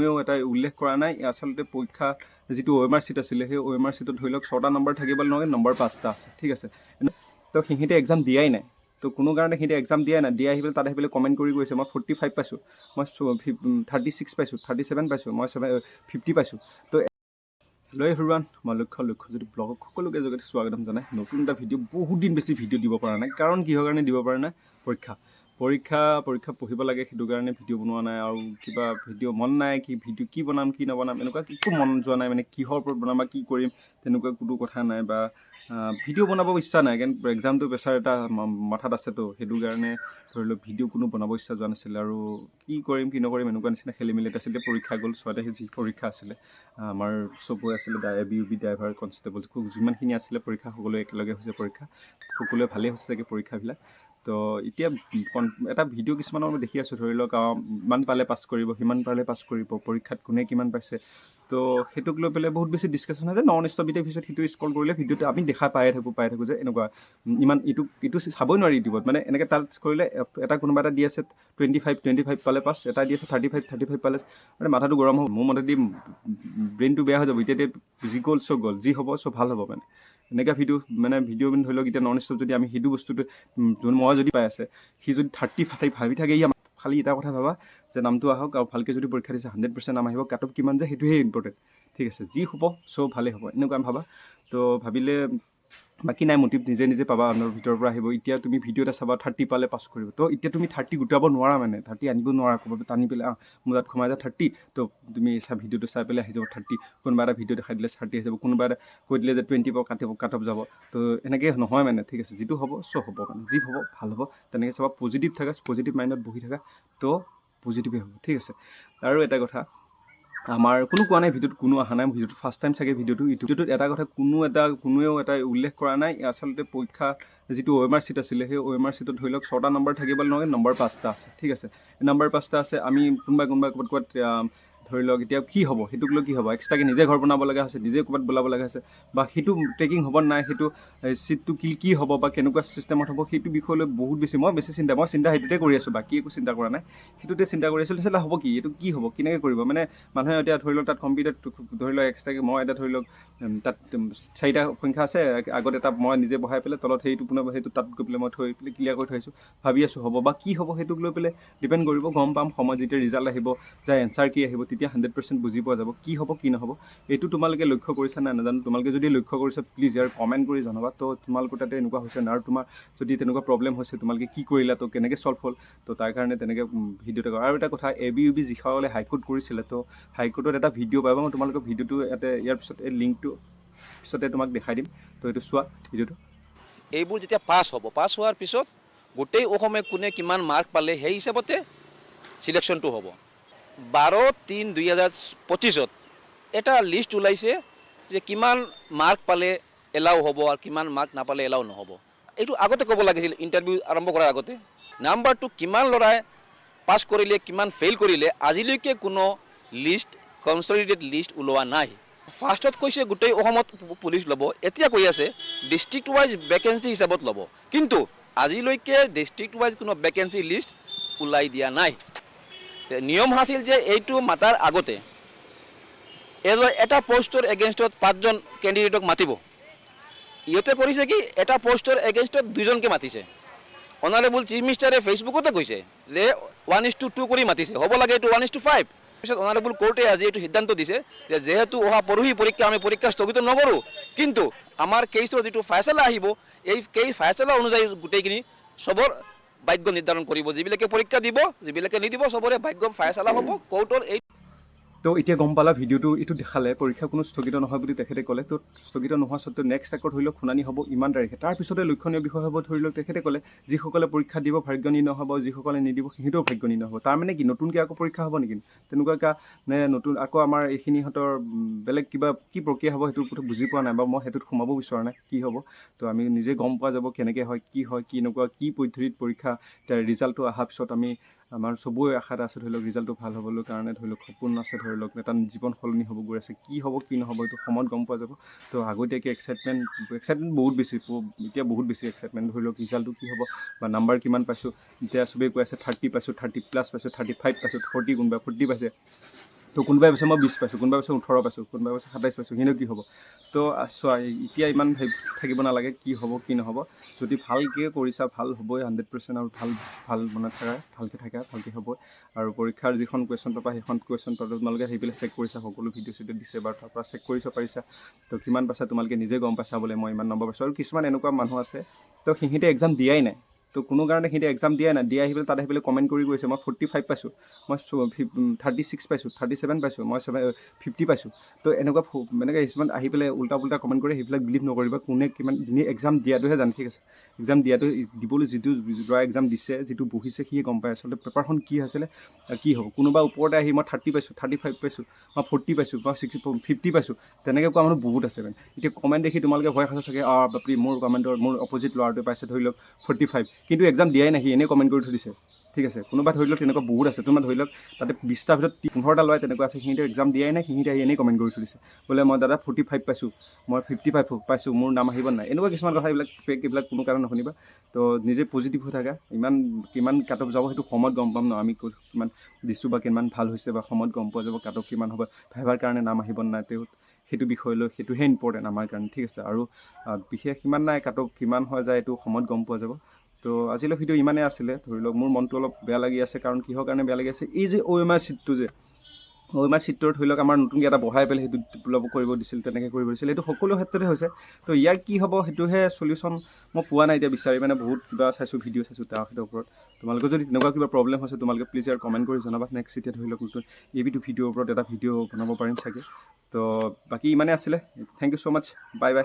ময়ো এটা উল্লেখ কৰা নাই। আচলতে পৰীক্ষা যিটো আৰ চিট আছিলে, সেই আৰ চিটত ধৰি লওক ছটা নম্বৰ থাকিব নহয় নম্বৰ পাঁচটা আছে। ঠিক আছে। তো সিহঁতে এক্সাম দিয়াই নাই। তো কোনো কাৰণে সিহঁতে এক্সাম দিয়াই নাই। দি আহি পেলাই তাত আহি পেলাই কমেণ্ট কৰি গৈছে, মই ফৰ্টি ফাইভ পাইছোঁ। মই থাৰ্টি ছিক্স পাইছোঁ। থাৰ্টি ছেভেন পাইছোঁ। মই ফিফটি পাইছোঁ। তো লৈ এভৰিৱান মই লক্ষ্য লক্ষ্য যদি ব্লগক সকলোকে জগতে স্বাগতম জনাই, নতুন এটা ভিডিঅ' বহুত দিন বেছি ভিডিঅ' দিব পৰা নাই। কাৰণ কিহৰ কাৰণে দিব পৰা নাই? পৰীক্ষা। পৰীক্ষা পৰীক্ষা পঢ়িব লাগে সেইটো কাৰণে ভিডিঅ' বনোৱা নাই আৰু কিবা ভিডিঅ' মন নাই কি ভিডিঅ' কি বনাম কি নবনাম এনেকুৱা একো মন যোৱা নাই মানে কিহৰ ওপৰত বনাম বা কি কৰিম তেনেকুৱা কোনো কথা নাই বা ভিডিঅ' বনাব ইচ্ছা নাই কাৰণ এক্সামটো প্ৰেছাৰ এটা মাথাত আছেতো সেইটো কাৰণে ধৰি লওক ভিডিঅ' কোনো বনাব ইচ্ছা যোৱা নাছিলে আৰু কি কৰিম কি নকৰিম এনেকুৱা নিচিনা খেলি মেলি আছিলে পৰীক্ষা গ'ল ছয়তে যি পৰীক্ষা আছিলে আমাৰ চবৰে আছিলে A B U B driver constable যিমানখিনি আছিলে পৰীক্ষা সকলোৱে একেলগে হৈছে পৰীক্ষা সকলোৱে ভালেই হৈছে চাগে পৰীক্ষাবিলাক তো এতিয়া এটা ভিডিঅ' কিছুমানৰ মই দেখি আছোঁ ধৰি লওক ইমান পালে পাছ কৰিব সিমান পালে পাছ কৰিব পৰীক্ষাত কোনে কিমান পাইছে। তো সেইটোক লৈ পেলাই বহুত বেছি ডিছকাশ্যন যে নন ষ্টপিতে পিছত সিটো স্কল কৰিলে ভিডিঅ'টো আমি দেখা পায়ে থাকোঁ পাই থাকোঁ যে এনেকুৱা ইমান ইটো ইটো চাবই নোৱাৰি ইউটিউবত। মানে এনেকৈ তাত কৰিলে এটা কোনোবা এটা দি আছে টুৱেণ্টি ফাইভ টুৱেণ্টি ফাইভ পালে পাছ এটা দি আছে থাৰ্টি ফাইভ থাৰ্টি ফাইভ পালে মানে মাথাটো গৰম হ'ব মোৰ মতেদি ব্ৰেইনটো বেয়া হৈ যাব এতিয়া যি গ'ল চব গ'ল যি হ'ব চব ভাল হ'ব মানে। এনেকুৱা ভিডিঅ' মানে ভিডিঅ' ধৰি লওক এতিয়া নন ষ্টপ যদি আমি সেইটো বস্তুটো যোন মই যদি পাই আছে সি যদি থাৰ্টি ফাইভ ভাবি থাকে ই আমাক খালি এটা কথা ভাবা যে নামটো আহক আৰু ভালকৈ যদি পৰীক্ষা দিছে হাণ্ড্ৰেড পাৰ্চেণ্ট নাম আহিব কাট অফ কিমান যে সেইটোহে ইম্পৰ্টেণ্ট ঠিক আছে যি হ'ব চব ভালেই হ'ব এনেকুৱা আমি ভাবা তো ভাবিলে বাকী নাই মটিভ নিজে নিজে পাবা আনৰ ভিতৰৰ পৰা আহিব। এতিয়া তুমি ভিডিঅ' এটা চাবা থাৰ্টি পালে পাছ কৰিব। তো এতিয়া তুমি থাৰ্টি গোটাব নোৱাৰা মানে থাৰ্টি আনিব নোৱাৰা, ক'ৰবাত টানি পেলাই মোৰ তাত সোমাই যায় থাৰ্টি তো তুমি চাই ভিডিঅ'টো চাই পেলাই আহি যাব থাৰ্টি কোনোবা এটা ভিডিঅ' দেখাই দিলে থাৰ্টি আহি যাব, কোনোবা এটা কৈ দিলে যে টুৱেণ্টি পৰা কাটিব কাট অফ যাব। তো এনেকৈ নহয় মানে ঠিক আছে, যিটো হ'ব, চব হ'ব মানে যি হ'ব, ভালো হ'ব। তেনেকৈ চাবা পজিটিভ থাকা পজিটিভ মাইণ্ডত বহি থাকা, তো পজিটিভেই হ'ব, ঠিক আছে। আৰু এটা কথা আমাৰ কোনো কোৱা নাই ভিডিঅ'ত কোনো অহা নাই ভিডিঅ'টো ফাৰ্ষ্ট টাইম চাগে ভিডিঅ'টো। ভিডিঅ'টোত এটা কথা কোনো এটা কোনোৱেও এটা উল্লেখ কৰা নাই। আচলতে পৰীক্ষা যিটো অ' এম আৰ চিট আছিলে সেই অ' এম আৰ চিটত ধৰি লওক ছটা নম্বৰ থাকিব নহয় নম্বৰ পাঁচটা আছে ঠিক আছে। নম্বৰ পাঁচটা আছে আমি কোনোবা কোনোবা ক'ৰবাত ক'ৰবাত ধৰি লওক এতিয়া কি হ'ব? সেইটোক লৈ কি হ'ব? এক্সট্ৰাকৈ নিজে ঘৰ বনাব লগা হৈছে, নিজে ক'ৰবাত বনাব লগা হৈছে, বা সেইটো ট্ৰেকিং হ'ব নাই, সেইটো চিটটো কি কি হ'ব, বা কেনেকুৱা ছিষ্টেমত হ'ব, সেইটো বিষয় লৈ বহুত বেছি, মই বেছি চিন্তা, মই চিন্তা সেইটোতে কৰি আছোঁ, বাকী একো চিন্তা কৰা নাই। সেইটোতে চিন্তা কৰি আছিলোঁ তেতিয়া হ'ব কি, এইটো কি হ'ব, কেনেকৈ কৰিব? মানে মানুহে এতিয়া ধৰি লওক তাত কম্পিউটাৰ ধৰি লওক এক্সট্ৰাকৈ মই এতিয়া ধৰি লওক তাত চাৰিটা সংখ্যা আছে আগত এটা মই নিজে বহাই পেলাই তলত সেইটো পুনৰ, সেইটো তাত গৈ পেলাই মই থৈ পেলাই ক্লিয়াৰ কৰি থৈ আহিছোঁ, ভাবি আছোঁ হ'ব, বা কি হ'ব সেইটোক লৈ পেলাই ডিপেণ্ড কৰিব, গম পাম সময়ত যেতিয়া ৰিজাল্ট আহিব যে এনচাৰ কি আহিব তেতিয়া হাণ্ড্ৰেড পাৰ্চেণ্ট বুজি পোৱা যাব, কি হ'ব, কি নহ'ব, এইটো তোমালোকে লক্ষ্য কৰিছা নাই নাজানো, তোমালোকে যদি লক্ষ্য কৰিছা প্লিজ ইয়াৰ কমেণ্ট কৰি জনাবা। তো তোমালোকৰ তাতে এনেকুৱা হৈছে আৰু তোমাৰ যদি তেনেকুৱা প্ৰব্লেম হৈছে, তোমালোকে কি কৰিলা, তো কেনেকৈ ছল্ভ হ'ল, তো তাৰ কাৰণে তেনেকৈ ভিডিঅ' এটা কৰা। আৰু এটা কথা এ বি ইউ বি যিসকলে হাইকোৰ্ট কৰিছিলে, তো হাইকোৰ্টত এটা ভিডিঅ' পাবা, মই তোমালোকৰ ভিডিঅ'টো ইয়াতে, ইয়াৰ পিছত এই লিংকটো পিছতে তোমাক দেখাই দিম। তো এইটো চোৱা ভিডিঅ'টো। এইবোৰ যেতিয়া পাছ হ'ব পাছ হোৱাৰ পিছত গোটেই অসমে কোনে কিমান মাৰ্ক পালে, সেই হিচাপতে চিলেকশ্যনটো হ'ব। বাৰ তিন দুই হাজাৰ পঁচিছত এটা লিষ্ট ওলাইছে যে কিমান মাৰ্ক পালে এলাও হ'ব আৰু কিমান মাৰ্ক নাপালে এলাও নহ'ব। এইটো আগতে ক'ব লাগিছিল ইণ্টাৰভিউ আৰম্ভ কৰাৰ আগতে। নাম্বাৰটো কিমান ল'ৰাই পাছ কৰিলে, কিমান ফেইল কৰিলে, আজিলৈকে কোনো লিষ্ট কনচলিডেড লিষ্ট ওলোৱা নাই। ফাৰ্ষ্টত কৈছে গোটেই অসমত পুলিচ ল'ব, এতিয়া কৈ আছে ডিষ্ট্ৰিক্ট ৱাইজ ভেকেঞ্চি হিচাপত ল'ব। কিন্তু আজিলৈকে ডিষ্ট্ৰিক্ট ৱাইজ কোনো ভেকেঞ্চি লিষ্ট ওলাই দিয়া নাই। নিয়ম আছিল যে এইটো মাতাৰ আগতে। এটা পষ্টৰ এগেইনষ্টত পাঁচজন কেণ্ডিডেটক মাতিব। ইহঁতে কৰিছে কি, এটা পষ্টৰ এগেইনষ্টত দুজনকে মাতিছে। অনাৰেবল চিফ মিনিষ্টাৰে ফেচবুকতে কৈছে যে ওৱান ইজ টু টু কৰি মাতিছে। হ'ব লাগে এইটো ওৱান ইজ টু ফাইভ পিছত অনাৰেবল কোৰ্টে আজি এইটো সিদ্ধান্ত দিছে যে, যিহেতু অহা পৰহি পৰীক্ষা, আমি পৰীক্ষা স্থগিত নকৰোঁ। কিন্তু আমাৰ কেছৰ যিটো ফাইচলা আহিব, এই কেই ফাইচলা অনুযায়ী গোটেইখিনি চবৰ ভাগ্য নিৰ্ধাৰণ কৰিব। যিবিলাকে পৰীক্ষা দিব যিবিলাকে নিদিব চবৰে ভাগ্য ফাইচলা হ'ব। কোৰ্টৰ এই তো এতিয়া গম পালা ভিডিঅ'টো এইটো দেখালে পৰীক্ষা কোনো স্থগিত নহয় বুলি তেখেতে ক'লে। তো স্থগিত নোহোৱা সত্ত্বেও নেক্সট আকৌ ধৰি লওক শুনানি হ'ব ইমান তাৰিখে। তাৰপিছতে লক্ষণীয় বিষয় হ'ব ধৰি লওক তেখেতে ক'লে যিসকলে পৰীক্ষা দিব ভাগ্যনী নহ'ব যিসকলে নিদিব সিহঁতেও ভাগ্যনী নহ'ব। তাৰ মানে কি নতুনকৈ আকৌ পৰীক্ষা হ'ব নেকি? তেনেকুৱাকৈ নে নতুন আকৌ আমাৰ এইখিনিহঁতৰ উম, বেলেগ কিবা কি প্ৰক্ৰিয়া হ'ব সেইটোৰ কথা বুজি পোৱা নাই বা মই সেইটোত সোমাব বিচৰা নাই কি হ'ব? তো আমি নিজে গম পোৱা যাব কেনেকৈ হয় কি হয় কি এনেকুৱা কি পদ্ধতিত পৰীক্ষা ৰিজাল্টটো অহাৰ পিছত আমি আমাৰ চবৰে আশা এটা আছে ধৰি লওক ৰিজাল্টটো ভাল হ'বলৈ কাৰণে ধৰি লওক সপোন আছে ধৰি লওক এটা জীৱন সলনি হ'ব গৈ আছে কি হ'ব কি নহ'ব এইটো সময়ত গম পোৱা যাব। তো আগতীয়াকৈ এক্সাইটমেণ্ট এক্সাইটমেণ্ট বহুত বেছি এতিয়া বহুত বেছি এক্সাইটমেণ্ট ধৰি লওক ৰিজাল্টটো কি হ'ব বা নাম্বাৰ কিমান পাইছোঁ এতিয়া চবেই কৈ আছে থাৰ্টি পাইছোঁ থাৰ্টি প্লাছ পাইছোঁ থাৰ্টি ফাইভ পাইছোঁ ফৰ্টি কোনোবাই ফৰ্টি পাইছে। তো কোনোবাই কৈছে মই বিছ পাইছোঁ, কোনোবাই কৈছে ওঠৰ পাইছোঁ, কোনোবাই কৈছে সাতাইছ পাইছোঁ সিহঁতে কি হ'ব? তো চোৱা এতিয়া ইমান থাকিব নালাগে কি হ'ব, কি নহ'ব। যদি ভালকৈ কৰিছা, ভালো হ'বই হাণ্ড্ৰেড পাৰ্চেণ্ট আৰু ভালো ভালো মনত থাকা, ভালকৈ থাকা, ভালকৈ হ'ব। আৰু পৰীক্ষাৰ যিখন কুৱেশ্যন পেপাৰ সেইখন কুৱেশ্যন পেপাৰ তোমালোকে সেই পেলাই চেক কৰিছা, সকলো ভিডিঅ' চিডিঅ' দিছে বাৰু তাৰ পৰা চেক কৰিব পাৰিছা। তো কিমান পাইছা, তোমালোকে নিজে গম পাইছা বোলে, মই ইমান নম্বৰ পাইছোঁ। আৰু কিছুমান এনেকুৱা মানুহ আছে, তো সিহঁতে এক্সাম দিয়াই নাই। তো কোনো কাৰণে সিহঁতে এক্সাম দিয়াই নাই। দিয়া আহি পেলাই তাত আহি পেলাই কমেণ্ট কৰি গৈছে মই ফৰ্টি ফাইভ পাইছোঁ মই থাৰ্টি ছিক্স পাইছোঁ থাৰ্টি ছেভেন পাইছোঁ মই ফিফটি পাইছোঁ। তো এনেকুৱা এনেকৈ কিছুমান আহি পেলাই উল্টা পুল্টা কমেণ্ট কৰি সেইবিলাক বিলিভ নকৰিবা কোনে কিমান যোনে এক্সাম দিয়াটোহে জানে ঠিক আছে? এক্সাম দিয়াটো দিবলৈ যিটো ল'ৰা এক্সাম দিছে যিটো বহিছে সিয়ে গম পায়। আচলতে পেপাৰখন কি আছিলে কি হ'ব? কোনোবা ওপৰতে আহি মই থাৰ্টি পাইছোঁ থাৰ্টি ফাইভ পাইছোঁ মই ফৰ্টি পাইছোঁ মই ছিক্সটি ফিফটি পাইছোঁ তেনেকৈ কোৱা মানুহ বহুত আছে মানে। এতিয়া কমেণ্ট দেখি তোমালোকে ভয় খাইছা চাগে অঁ বাপৰি মোৰ কমেণ্টৰ মোৰ অপজিট ল'ৰাটোৱে পাইছে ধৰি লওক ফৰ্টি ফাইভ কিন্তু এক্সাম দিয়াই নাই সি এনেই কমেণ্ট কৰি থৈ দিছে। ঠিক আছে কোনোবা ধৰি লওক তেনেকুৱা বহুত আছে তোমাৰ ধৰি লওক তাতে বিছটাৰ ভিতৰত পোন্ধৰটা ল'ৰাই তেনেকুৱা আছে সিহঁতে এক্সাম দিয়াই নাই সিহঁতে আহি এনেই কমেণ্ট কৰি থৈ দিছে। বোলে মই দাদা ফৰ্টি ফাইভ পাইছোঁ মই ফিফটি ফাইভ পাইছোঁ মোৰ নাম আহিব নাই। এনেকুৱা কিছুমান কথা এইবিলাক ফেক এইবিলাক কোনো কাৰণে নুশুনিবা। তো নিজে পজিটিভ হৈ থাকা। ইমান কিমান কাটক যাব সেইটো সময়ত গম পাম ন আমি কিমান দিছোঁ বা কিমান ভাল হৈছে বা সময়ত গম পোৱা যাব কাটক কিমান হ'ব ভাইভাৰ কাৰণে নাম আহিব নাই তেওঁ সেইটো বিষয় লৈ সেইটোহে ইম্পৰ্টেণ্ট আমাৰ কাৰণে ঠিক আছে। আৰু বিশেষ ইমান নাই কাটক কিমান হৈ যায় এইটো সময়ত গম পোৱা যাব। তো আজিলৈ ভিডিঅ' ইমানেই আছিলে। ধৰি লওক মোৰ মনটো অলপ বেয়া লাগি আছে কাৰণ কিহৰ কাৰণে বেয়া লাগি আছে এই যে অ' এম আৰ চিটটো যে অ' এম আৰ চিটটো ধৰি লওক আমাৰ নতুনকৈ এটা বহাই পেলাই সেইটো ডেভেলপ কৰিব দিছিল তেনেকৈ কৰিব দিছিল এইটো সকলো ক্ষেত্ৰতে হৈছে। তো ইয়াৰ কি হ'ব সেইটোহে চলিউশ্যন মই পোৱা নাই এতিয়া বিচাৰি মানে বহুত কিবা চাইছোঁ ভিডিঅ' চাইছোঁ তাৰ সেইটোৰ ওপৰত। তোমালোকৰ যদি তেনেকুৱা কিবা প্ৰব্লেম হৈছে তোমালোকে প্লিজ ইয়াৰ কমেণ্ট কৰি জনাবা। নেক্সট এতিয়া ধৰি লওক নতুন ভিডিঅ'ৰ ওপৰত এটা ভিডিঅ' বনাব পাৰিম চাগে। তো বাকী ইমানেই আছিলে। Thank you so much bye bye